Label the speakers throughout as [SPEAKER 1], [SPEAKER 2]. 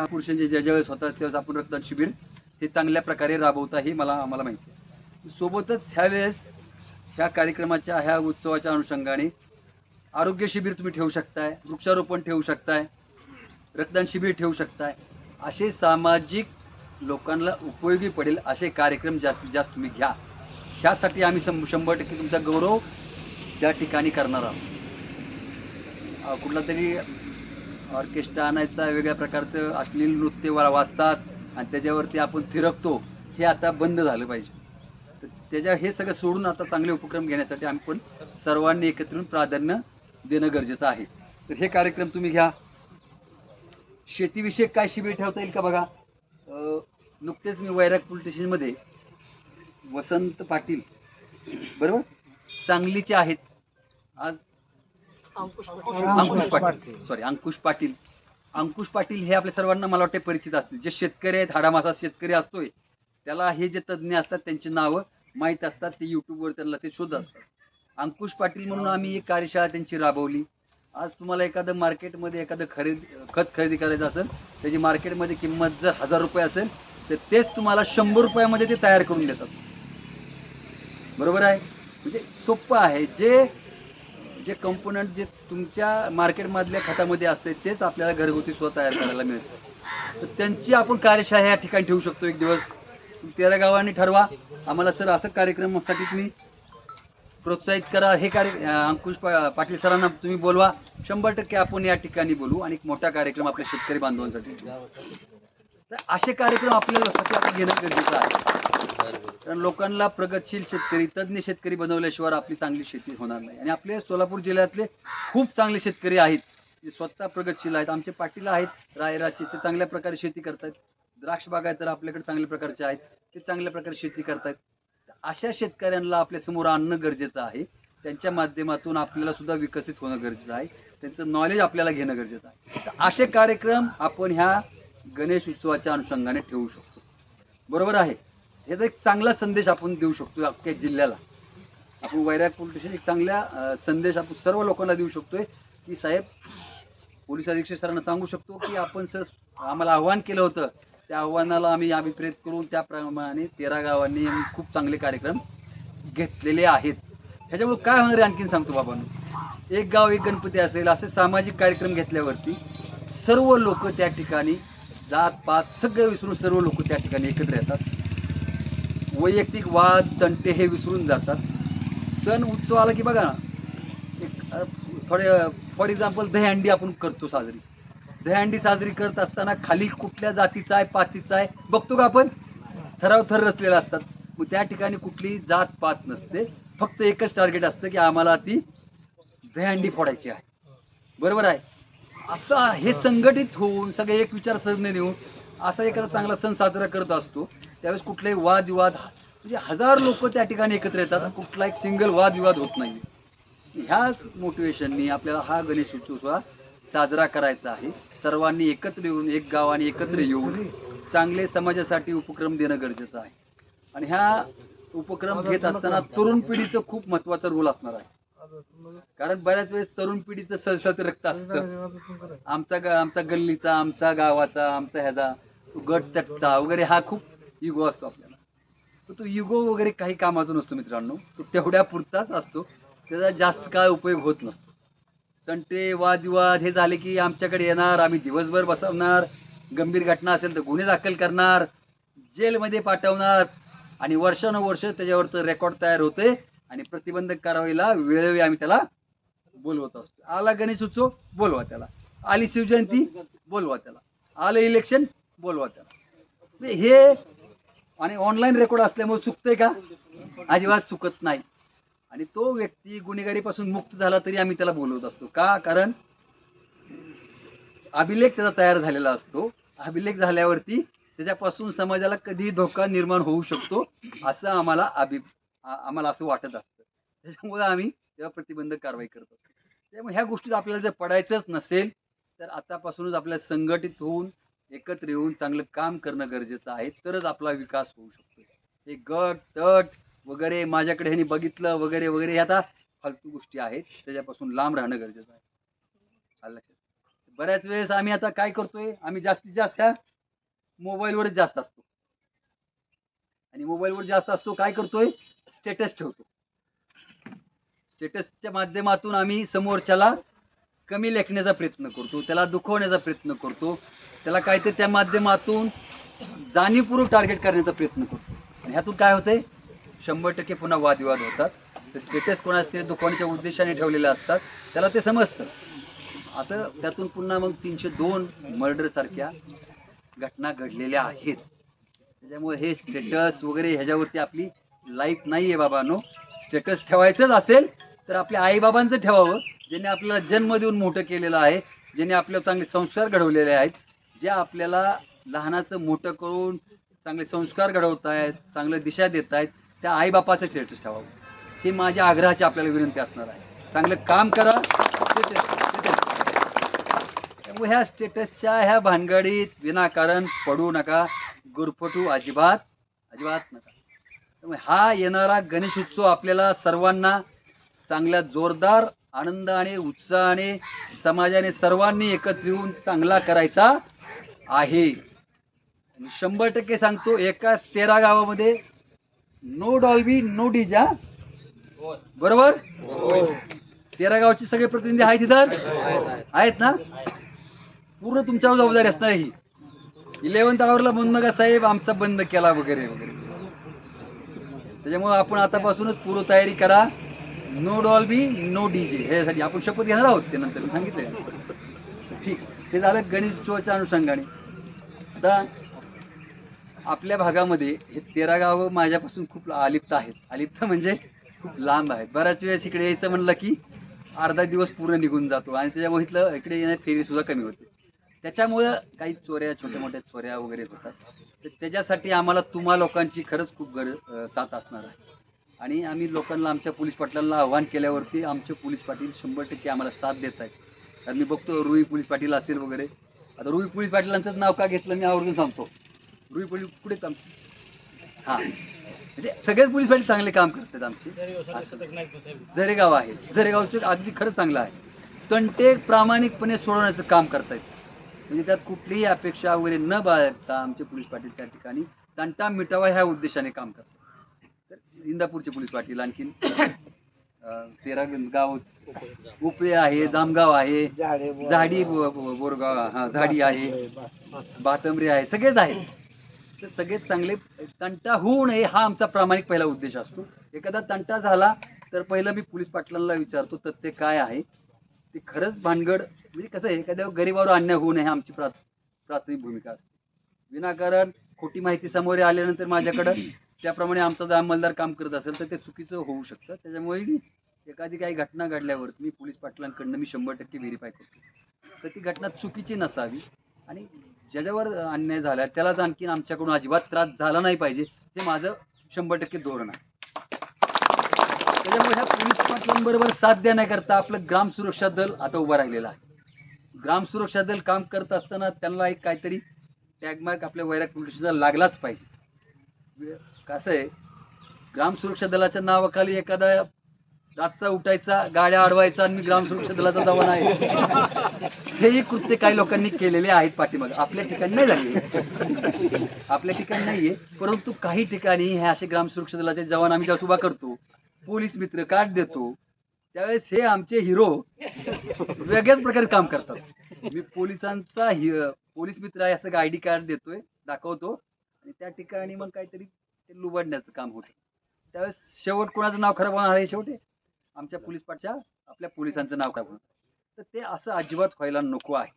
[SPEAKER 1] महापुरुषांचे ज्या ज्यावेळेस होतात त्यावेळेस आपण रक्तदान शिबिर हे चांगल्या प्रकारे राबवता हे मला आम्हाला माहिती आहे. सोबतच ह्यावेळेस ह्या कार्यक्रमाच्या ह्या उत्सवाच्या अनुषंगाने आरोग्य शिबिर तुम्ही ठेवू शकताय वृक्षारोपण ठेवू शकताय रक्तदान शिबिर ठेवू शकताय. असे सामाजिक लोकांना उपयोगी पडेल असे कार्यक्रम जास्तीत जास्त तुम्ही घ्या. ह्यासाठी आम्ही शं शंभर टक्के तुमचा गौरव त्या ठिकाणी करणार आहोत. कुठला तरी ऑर्केस्ट्रा आणायचा वेगळ्या प्रकारचं अश्लील नृत्य वा वाजतात आणि त्याच्यावरती आपण थिरकतो हे आता बंद झालं पाहिजे. तर त्याच्या हे सगळं सोडून आता चांगले उपक्रम घेण्यासाठी आम्ही पण सर्वांनी एकत्र प्राधान्य देणं गरजेचं आहे. तर हे कार्यक्रम तुम्ही घ्या. शेतीविषयक काय शिबिर ठेवता येईल का बघा? नुकतेच मी वैराग पोलीस स्टेशनमध्ये वसंत पाटील बरोबर? सांगलीचे आहेत. आज अंकुश पाटील. सॉरी अंकुश पाटील. अंकुश पाटील. हे आपल्या सर्वांना मला वाटते परिचित असतील. जे शेतकरी आहेत हाडामासा शेतकरी असतोय त्याला हे जे तज्ज्ञ असतात त्यांची नावं माहीत असतात ते युट्यूबवर त्यांना ते शोध असतात. अंकुश पाटील म्हणून आम्ही एक कार्यशाळा त्यांची राबवली. आज तुम्हाला एखादं मार्केटमध्ये एखादं खरेदी खत खरेदी करायचं असेल त्याची मार्केटमध्ये किंमत जर हजार रुपये असेल तर तेच तुम्हाला शंभर रुपयामध्ये ते तयार करून देतात. बरोबर आहे? म्हणजे सोपं आहे. जे जे कंपोनंट जे तुमच्या मार्केटमधल्या खतामध्ये असते तेच आपल्याला घरगुती स्वतः तयार करायला मिळतं तर त्यांची आपण कार्यशाळा या ठिकाणी ठेवू शकतो एक दिवस. तेरा गावांनी ठरवा. आम्हाला सर असं कार्यक्रमासाठी तुम्ही प्रोत्साहित करा. हे कार्य अंकुश पा पाटील सरांना तुम्ही बोलवा. शंभर टक्के आपण या ठिकाणी बोलू आणि एक मोठा कार्यक्रम आपल्या शेतकरी बांधवांसाठी तर असे कार्यक्रम आपल्याला लक्षात घेणं गरजेचं आहे. कारण लोकांना प्रगतशील शेतकरी तज्ज्ञ शेतकरी बनवल्याशिवाय आपली चांगली शेती होणार नाही. आणि आपले सोलापूर जिल्ह्यातले खूप चांगले शेतकरी आहेत जे स्वतः प्रगतशील आहेत. आमचे पाटील आहेत रायराचे ते चांगल्या प्रकारे शेती करतात द्राक्ष बाग आहे तर आपल्याकडे चांगल्या प्रकारचे आहेत ते चांगल्या प्रकारे शेती करतात तर अशा शेतकऱ्यांना आपल्यासमोर आणणं गरजेचं आहे. त्यांच्या माध्यमातून आपल्याला सुद्धा विकसित होणं गरजेचं आहे. त्यांचं नॉलेज आपल्याला घेणं गरजेचं आहे. तर असे कार्यक्रम आपण ह्या गणेश उत्सवाच्या अनुषंगाने ठेवू शकतो. बरोबर आहे. ह्याचा एक चांगला संदेश आपण देऊ शकतो अख्ख्या जिल्ह्याला. आपण वैराग पोलीस स्टेशन एक चांगल्या संदेश आपण सर्व लोकांना देऊ शकतोय की साहेब पोलीस अधीक्षक सरांना सांगू शकतो की आपण सर आम्हाला आव्हान केलं होतं. त्या आव्हानाला आम्ही अभिप्रेत करून त्याप्रमाणे तेरा गावांनी आम्ही खूप चांगले कार्यक्रम घेतलेले आहेत. ह्याच्यामुळे काय होणार आहे आणखीन सांगतो बाबांनो? एक गाव एक गणपती असेल असे सामाजिक कार्यक्रम घेतल्यावरती सर्व लोक त्या ठिकाणी जात पात सगळं विसरून सर्व लोक त्या ठिकाणी एकत्र येतात. वैयक्तिक वाद तंटे हे विसरून जातात. सण उत्सव आला की बघा ना एक थोडे फॉर एक्झाम्पल दहीहंडी आपण करतो साजरी. दहीहंडी साजरी करत असताना खाली कुठल्या जातीचा आहे पातीचा आहे बघतो का आपण? ठराव थर रचलेला असतात. मग त्या ठिकाणी कुठली जात पात नसते. फक्त एकच टार्गेट असतं की आम्हाला ती दहीहंडी फोडायची आहे. बरोबर आहे? असं हे संघटित होऊन सगळे एक विचारसरणी नेऊन असा एखादा चांगला सण साजरा करत असतो. त्यावेळेस कुठलेही वादविवाद म्हणजे हजार लोक त्या ठिकाणी एकत्र येतात कुठला एक सिंगल वादविवाद होत नाही. ह्याच मोटिवेशननी आपल्याला हा गणेश उत्सव साजरा करायचा आहे. सर्वांनी एकत्र येऊन एक गावाने एकत्र येऊन चांगले समाजासाठी उपक्रम देणं गरजेचं आहे. आणि ह्या उपक्रम घेत असताना तरुण पिढीचं खूप महत्त्वाचा रोल असणार आहे. कारण बऱ्याच वेळेस तरुण पिढीचं सळसळत रक्त असतं. आमचा आमचा गल्लीचा आमचा गावाचा आमचा ह्याचा तो गट तटचा वगैरे हा खूप युगो असतो आपल्याला. तर तो युगो वगैरे काही कामाचा नसतो मित्रांनो. तो तेवढ्या पुरताच असतो. त्याचा जास्त काळ उपयोग होत नसतो. तंटे वादविवाद हे झाले की आमच्याकडे येणार आम्ही दिवसभर बसवणार गंभीर घटना असेल तर गुन्हे दाखल करणार जेलमध्ये पाठवणार आणि वर्षानुवर्ष त्याच्यावर तर रेकॉर्ड तयार होते. आणि प्रतिबंधक कारवाईला वेळोवेळी आम्ही त्याला बोलवत असतो. आला गणेश उत्सव बोलवा त्याला. आली शिवजयंती बोलवा त्याला. आलं इलेक्शन बोलवा त्याला. म्हणजे हे आणि ऑनलाईन रेकॉर्ड असल्यामुळे चुकतंय का? अजिबात चुकत नाही. आणि तो व्यक्ती गुन्हेगारीपासून मुक्त झाला तरी आम्ही त्याला बोलवत असतो. का? कारण अभिलेख त्याचा तयार झालेला असतो. अभिलेख झाल्यावरती त्याच्यापासून समाजाला कधीही धोका निर्माण होऊ शकतो असं आम्हाला अभि आम्हाला असं वाटत असतं. त्याच्यामुळे आम्ही तेव्हा प्रतिबंधक कारवाई करतो. त्यामुळे ह्या गोष्टीत आपल्याला जर पडायचंच नसेल तर आतापासूनच आपल्याला संघटित होऊन एकत्र येऊन चांगलं काम करणं गरजेचं आहे तरच आपला विकास होऊ शकतो. हे गट तट वगैरे माझ्याकडे ह्यांनी बघितलं वगैरे वगैरे हे आता फालतू गोष्टी आहेत. त्याच्यापासून लांब राहणं गरजेचं आहे. बऱ्याच वेळेस आम्ही आता काय करतोय आम्ही जास्तीत जास्त ह्या मोबाईलवरच जास्त असतो. आणि मोबाईलवर जास्त असतो काय करतोय? स्टेटस ठेवतो. स्टेटसच्या माध्यमातून आम्ही समोरच्याला कमी लेखण्याचा प्रयत्न करतो त्याला दुखवण्याचा प्रयत्न करतो त्याला काहीतरी त्या माध्यमातून जाणीवपूर्वक टार्गेट करण्याचा प्रयत्न करतो. आणि ह्यातून काय होतंय? शंभर टक्के पुन्हा वादविवाद होतात. ते स्टेटस कोणाचे दुखवण्याच्या उद्देशाने ठेवलेले असतात त्याला ते समजतं. असं त्यातून पुन्हा मग तीनशे दोन मर्डरसारख्या घटना घडलेल्या आहेत. त्याच्यामुळे हे स्टेटस वगैरे ह्याच्यावरती आपली लाईफ नाही आहे बाबांनो. स्टेटस ठेवायचंच असेल तर आपल्या आईबाबांचं ठेवावं ज्यांनी आपल्याला जन्म देऊन मोठं केलेलं आहे ज्यांनी आपल्याला चांगले संस्कार घडवलेले आहेत जे आपल्याला लहानाचं मोठं करून चांगले संस्कार घडवत आहेत चांगल्या दिशा देत आहेत त्या आईबापाचं स्टेटस ठेवावं. हे माझ्या आग्रहाची आपल्याला विनंती असणार आहे. चांगलं काम करा. त्यामुळे ह्या स्टेटसच्या ह्या भानगडीत विनाकारण पडू नका. गुरफटू अजिबात अजिबात नका. हा येणारा गणेश उत्सव आपल्याला सर्वांना चांगल्या जोरदार आनंदाने उत्साहाने समाजाने सर्वांनी एकत्र येऊन चांगला करायचा आहे. शंभर टक्के सांगतो एका तेरा गावामध्ये नो डॉल्बी नो डिजा बरोबर? तेरा गावचे सगळे प्रतिनिधी आहेत तिथं आहेत ना? पूर्ण तुमच्यावर जबाबदारी असणार ही. इलेव्हन्थ आवरला म्हणून नका साहेब आमचा बंद केला वगैरे वगैरे. त्याच्यामुळे आपण आतापासूनच पूर्व तयारी करा. No Dolby no D J ह्यासाठी आपण शपथ घेणार आहोत ते नंतर. सांगितलं ठीक. हे झालं गणेश उत्सवाच्या अनुषंगाने. आता आपल्या भागामध्ये हे तेरा गावं माझ्यापासून खूप अलिप्त आहेत. अलिप्त म्हणजे खूप लांब आहेत. बऱ्याच वेळेस इकडे यायचं म्हणलं की अर्धा दिवस पूर्ण निघून जातो आणि त्याच्यामुळे इथलं इकडे येण्यात फेरी सुद्धा कमी होते. त्याच्यामुळं काही चोऱ्या छोट्या मोठ्या चोऱ्या वगैरे होतात. त्याच्यासाठी आम्हाला तुम्हा लोकांची खरंच खूप गरज साथ असणार आहे. आणि आम्ही लोकांना आमच्या पोलीस पाटलांना आव्हान केल्यावरती आमचे पोलीस पाटील शंभर टक्के आम्हाला साथ देत आहेत. कारण मी बघतो रुई पोलीस पाटील असेल वगैरे. आता रुई पोलीस पाटलांचंच नाव का घेतलं मी आवर्जून सांगतो. रुई पोलीस कुठेच आमचे? हां. म्हणजे सगळेच पोलीस पाटील चांगले काम करतात आमचे. झरेगाव आहे. जरेगावचे अगदी खरंच चांगलं आहे. तंटे प्रामाणिकपणे सोडवण्याचं काम करतायत. म्हणजे त्यात कुठलीही अपेक्षा वगैरे न बाळगता आमचे पोलीस पाटील त्या ठिकाणी तंटा मिटावा ह्या उद्देशाने काम करतात. तर इंदापूरचे पोलीस पाटील आणखीन तेरा गाव उपळे आहे जामगाव आहे झाडी बोरगाव हा झाडी आहे बातंबरी आहे सगळेच आहेत. तर सगळेच चांगले तंटा होऊ नये हा आमचा प्रामाणिक पहिला उद्देश असतो. एखादा तंटा झाला तर पहिलं मी पोलीस पाटलांना विचारतो तथ्य काय आहे? ते खरंच भानगड म्हणजे कसं आहे एखाद्या गरीबावर अन्याय होऊ नये आमची प्राथ प्राथमिक भूमिका असते. विनाकारण खोटी माहिती समोर आल्यानंतर माझ्याकडं त्याप्रमाणे आमचा जर अंमलदार काम करत असेल तर ते चुकीचं होऊ शकतं. त्याच्यामुळे मी एखादी काही घटना घडल्यावर मी पोलीस पाटलांकडनं मी शंभर टक्के व्हेरीफाय करतो. तर ती घटना चुकीची नसावी आणि ज्याच्यावर अन्याय झाला त्यालाच आणखीन आमच्याकडून अजिबात त्रास झाला नाही पाहिजे हे माझं शंभर टक्के धोरण आहे. त्याच्यामुळे ह्या पोलीस पाटलांबरोबर साथ देण्याकरता आपलं ग्राम सुरक्षा दल आता उभं राहिलेलं आहे. ग्राम सुरक्षा दल काम करत असताना त्यांना एक काहीतरी टॅगमार्क आपल्या वैराग पोलीस लागलाच पाहिजे. कसं आहे ग्राम सुरक्षा दलाच्या नावाखाली एखादा रातचा उठायचा गाड्या अडवायचा आणि मी ग्राम सुरक्षा दलाचा जवान आहे. हेही कृत्य काही लोकांनी केलेले आहेत पाठीमागे. आपल्या ठिकाणी नाही झाले आपल्या ठिकाणी नाहीये परंतु काही ठिकाणी हे असे ग्राम सुरक्षा दलाचे जवान आम्ही जेव्हा उभा करतो पोलीस मित्र कार्ड देतो त्यावेळेस हे आमचे हिरो वेगळ्याच प्रकारे काम करतात. मी पोलिसांचा पोलीस मित्र आहे असं आयडी कार्ड देतोय दाखवतो. आणि त्या ठिकाणी मग काहीतरी ते लुबाडण्याचं काम होतं. त्यावेळेस शेवट कोणाचं नाव खराब होणार आहे शेवटी? आमच्या पोलीस पाठच्या आपल्या पोलिसांचं नाव खराब होणार. तर ते असं अजिबात व्हायला नको आहे.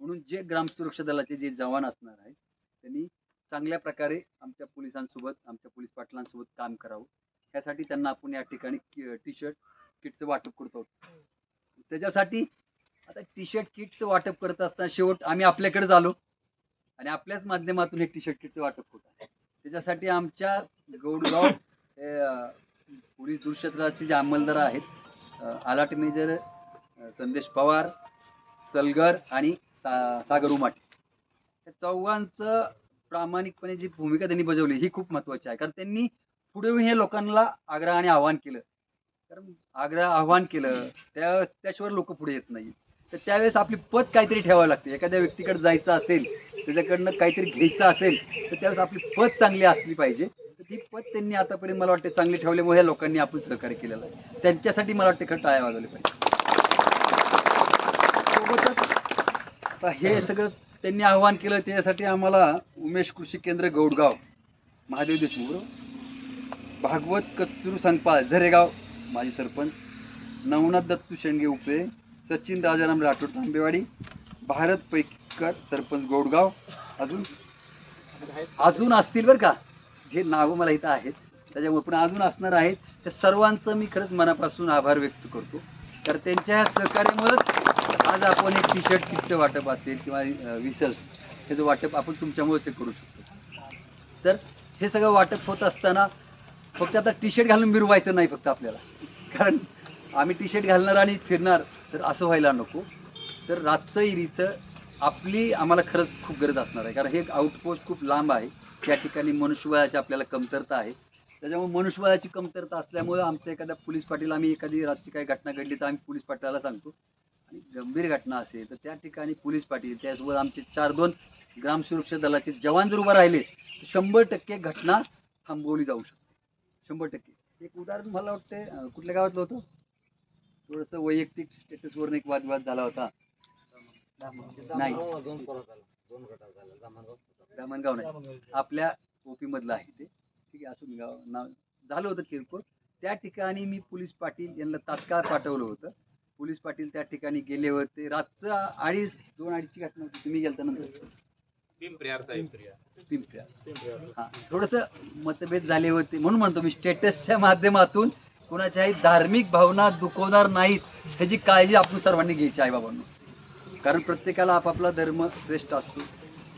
[SPEAKER 1] म्हणून जे ग्राम सुरक्षा दलाचे जे जवान असणार आहेत त्यांनी चांगल्या प्रकारे आमच्या पोलिसांसोबत आमच्या पोलीस पाटलांसोबत काम करावं. त्यासाठी त्यांना आपण या ठिकाणी टी शर्ट किटचं वाटप करतो. त्याच्यासाठी आता टी शर्ट किटचं वाटप करत असताना शेवट आम्ही आपल्याकडेच आलो आणि आपल्याच माध्यमातून हे टी शर्ट किटचं वाटप होत आहे. त्याच्यासाठी आमच्या गौडगाव हे, पोलीस दुरक्षेत्राचे जे अंमलदार आहेत आलाट मेजर संदेश पवार सलगर आणि सा सागर उमाटे. या चौघांचं प्रामाणिकपणे जी भूमिका त्यांनी बजावली ही खूप महत्वाची आहे. कारण त्यांनी पुढे येऊन हे लोकांना आग्रहाने आवाहन केलं. कारण आग्रह आव्हान केलं त्या त्याशिवाय लोक पुढे येत नाही तर त्यावेळेस आपली पत काहीतरी ठेवावं लागते. एखाद्या व्यक्तीकडे जायचं असेल त्याच्याकडनं काहीतरी घ्यायचं असेल तर त्यावेळेस आपली पत चांगली असली पाहिजे. तर ती पत त्यांनी आतापर्यंत मला वाटते चांगली ठेवल्यामुळे ह्या लोकांनी आपण सहकार्य केलेलं आहे. त्यांच्यासाठी मला वाटते खरं टाळ्या वाजवले पाहिजे. सोबतच हे सगळं त्यांनी आव्हान केलं त्यासाठी आम्हाला उमेश कृषी केंद्र गौडगाव महादेव देशमुख भागवत कचरू संगपाळ झरेगाव माजी सरपंच नवनाथ दत्तू शेंडगे उपे सचिन राजाराम राठोड तांबेवाडी भारत पैकर सरपंच गौडगाव. अजून अजून असतील बरं का? हे नावं मला इथं आहेत. त्याच्यामुळे पण अजून असणार आहेत. त्या सर्वांचं मी खरंच मनापासून आभार व्यक्त करतो. तर त्यांच्या ह्या सहकार्यामुळेच आज आपण एक टी शर्ट किटचं वाटप असेल किंवा विसल त्याचं वाटप आपण तुमच्यामुळेच हे करू शकतो. तर हे सगळं वाटप होत असताना फक्त आता टी शर्ट घालून मिरवायचं नाही फक्त आपल्याला. कारण आम्ही टी शर्ट घालणार आणि फिरणार तर असं व्हायला नको. तर रातचं इरीचं आपली आम्हाला खरंच खूप गरज असणार आहे. कारण हे आउटपोस्ट खूप लांब आहे. त्या ठिकाणी मनुष्यबळाची आपल्याला कमतरता आहे. त्याच्यामुळे मनुष्यबळाची कमतरता असल्यामुळे आमच्या एखाद्या पोलीस पाटील आम्ही एखादी रातची काही घटना घडली तर आम्ही पोलीस पाटलाला सांगतो. आणि गंभीर घटना असेल तर त्या ठिकाणी पोलीस पाटील त्यासोबत आमचे चार दोन ग्राम सुरक्षा दलाचे जवान जर उभं राहिले तर शंभर टक्के घटना थांबवली जाऊ शकते. शंभर टक्के. एक उदाहरण मला वाटते कुठल्या गावातलं होतं? थोडंसं वैयक्तिक स्टेटसवरून एक वादविवाद झाला होता. नाही. धामणगाव नाही. आपल्या ओपी मधलं आहे ते. ठीक आहे असून गाव नाव झालं होतं किरकोळ. त्या ठिकाणी मी पोलीस पाटील यांना तात्काळ पाठवलं होतं. पोलीस पाटील त्या ठिकाणी गेले होते रातचं अडीच दोन अडीचची घटना होती. तुम्ही गेलता नंतर. पिंपऱ्या हा थोडस मतभेद झाले होते म्हणून म्हणतो मी स्टेटसच्या माध्यमातून कोणाच्याही धार्मिक भावना दुखवणार नाहीत ह्याची काळजी आपण सर्वांनी घ्यायची आहे बाबांनो. कारण प्रत्येकाला आपापला धर्म श्रेष्ठ असतो.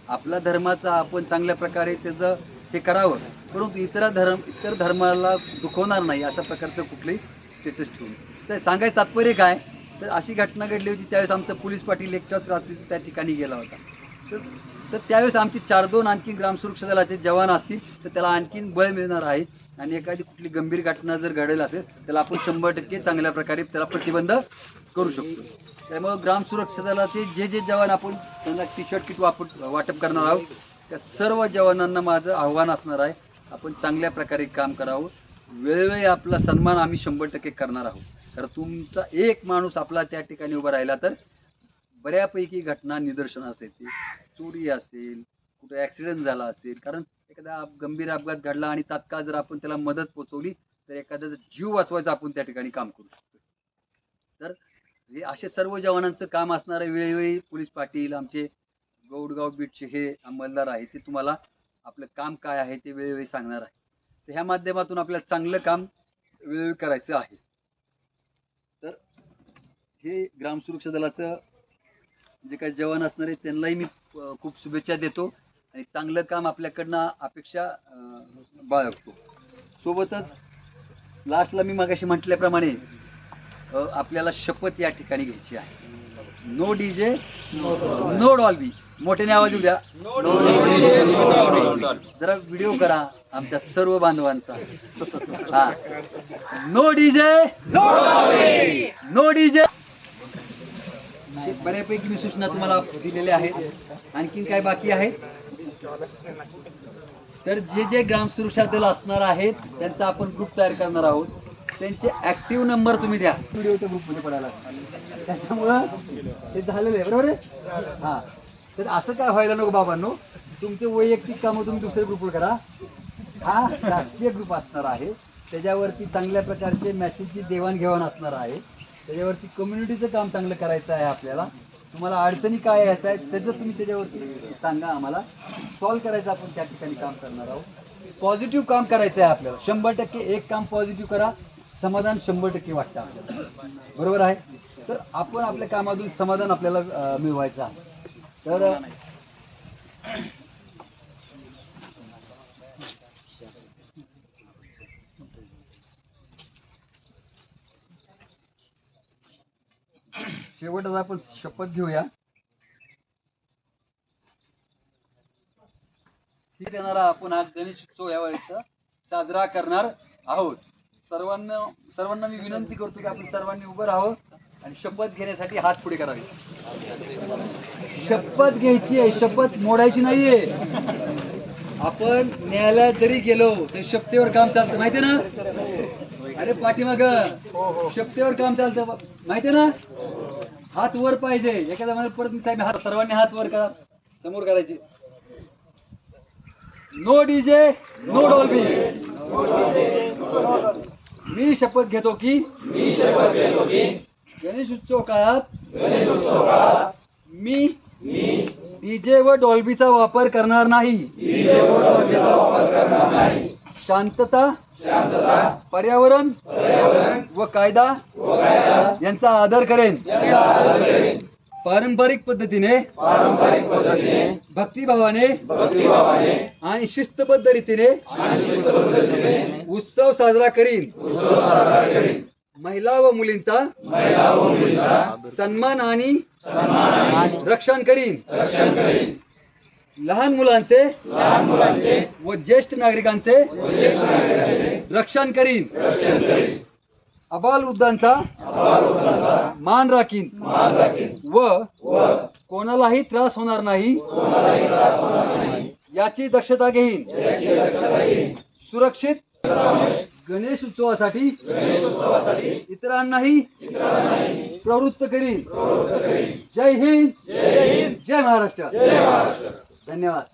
[SPEAKER 1] आपल्या धर्माचा आपण चांगल्या प्रकारे त्याचं हे करावं. परंतु इतर धर्म इतर धर्माला दुखवणार नाही अशा प्रकारचं कुठलंही स्टेटस ठेवून. तर सांगायचं तात्पर्य काय? तर अशी घटना घडली होती त्यावेळेस आमचा पोलीस पाटील एकटाच रात्री त्या ठिकाणी गेला होता. तर तर त्यावेळेस आमची चार दोन आणखी ग्राम सुरक्षा दलाचे जवान असतील तर त्याला आणखीन बळ मिळणार आहे. आणि एखादी कुठली गंभीर घटना जर घडेल असेल त्याला आपण शंभर टक्के चांगल्या प्रकारे त्याला प्रतिबंध करू शकतो. त्यामुळे ग्राम सुरक्षा दलाचे जे जे जवान आपण त्यांना टी शर्ट किट वापर वाटप करणार आहोत त्या सर्व जवानांना माझं आव्हान असणार आहे आपण चांगल्या प्रकारे काम करावं. वेळोवेळी आपला सन्मान आम्ही शंभर टक्के करणार आहोत. तर तुमचा एक माणूस आपला त्या ठिकाणी उभा राहिला तर बऱ्यापैकी घटना निदर्शनास येते चोरी असेल कुठे ॲक्सिडेंट झाला असेल कारण एखादा गंभीर अपघात घडला आणि तात्काळ जर आपण त्याला मदत पोचवली तर एखाद्याचा जीव वाचवायचं आपण त्या ठिकाणी काम करू शकतो तर हे असे सर्व जवानांचं काम असणारे वेळोवेळी पोलीस पाटील आमचे गौडगाव बीटचे हे अंमलदार आहे ते तुम्हाला आपलं काम काय आहे ते वेळोवेळी सांगणार आहे तर ह्या माध्यमातून आपल्याला चांगलं काम वेळोवेळी करायचं आहे. तर हे ग्राम सुरक्षा दलाचं जे काही जवान असणार आहे त्यांनाही मी खूप शुभेच्छा देतो आणि चांगलं काम आपल्याकडनं अपेक्षा बाळगतो. सोबतच लास्टला मी मगाशी म्हटल्याप्रमाणे आपल्याला शपथ या ठिकाणी घ्यायची आहे. नो डीजे नो डॉल्बी मोठ्याने आवाज येऊ द्या. जरा व्हिडिओ करा आमच्या सर्व बांधवांचा. हा. नो डीजे नो डीजे बऱ्यापैकी मी सूचना तुम्हाला दिलेल्या आहेत. आणखीन काय बाकी आहेत तर जे जे ग्राम सुरक्षा दल असणार आहेत त्यांचा आपण ग्रुप तयार करणार आहोत. त्यांचे ऍक्टिव्ह नंबर तुम्ही द्या. व्हिडिओच्या ग्रुपमध्ये पडायला त्याच्यामुळं ते झालेलं आहे. बरोबर आहे? हा. तर असं काय व्हायला नको बाबांनो. तुमचे वैयक्तिक कामं तुम्ही दुसऱ्या ग्रुपवर करा. हा राष्ट्रीय ग्रुप असणार आहे. त्याच्यावरती चांगल्या प्रकारचे मॅसेजची देवाणघेवाण असणार आहे. त्याच्यावरती कम्युनिटीचं काम चांगलं करायचं आहे आपल्याला. तुम्हाला अडचणी काय येत आहेत त्याचं तुम्ही त्याच्यावरती सांगा आम्हाला. सॉल्व्ह करायचं आपण त्या ठिकाणी काम करणार आहोत. पॉझिटिव्ह काम करायचं आहे आपल्याला. शंभर टक्के एक काम पॉझिटिव्ह करा. समाधान शंभर टक्के वाटतं आपल्याला. बरोबर आहे? तर आपण आपल्या कामातून समाधान आपल्याला मिळवायचं आहे. तर शेवटच आपण शपथ घेऊया. येणारा आपण आज गणेश उत्सव या वेळेस साजरा करणार आहोत. सर्वांना सर्वांना मी विनंती करतो की आपण सर्वांनी उभं राहावं आणि शपथ घेण्यासाठी हात पुढे करावे. शपथ घ्यायची आहे शपथ मोडायची नाहीये. आपण न्यायालयात जरी गेलो तर शपथेवर काम चालतं माहितीये ना? अरे पाठीमाग शपथेवर काम चालतं. माहितीये ना? हात वर पाहिजे. एखाद्या जमान्यात परत मी साहेब हात सर्वांनी हात वर करा. समोर करायचे. नो डीजे नो डॉल्बी मी शपथ घेतो की गणेश उत्सव काळात मी डीजे व डॉल्बीचा वापर करणार नाही. शांतता पर्यावरण व कायदा यांचा आदर करेन. पारंपरिक पद्धतीने भक्तिभावाने आणि शिस्तबद्ध रीतीने उत्सव साजरा करीन. महिला व मुलींचा सन्मान आणि रक्षण करीन. लहान मुलांचे व ज्येष्ठ नागरिकांचे रक्षण करीन. अबालवृद्धांचा मान राखीन. व कोणालाही त्रास होणार नाही याची दक्षता घेईन. सुरक्षित गणेश उत्सवासाठी इतरांनाही प्रवृत्त करीन. जय हिंद. जय महाराष्ट्र. धन्यवाद.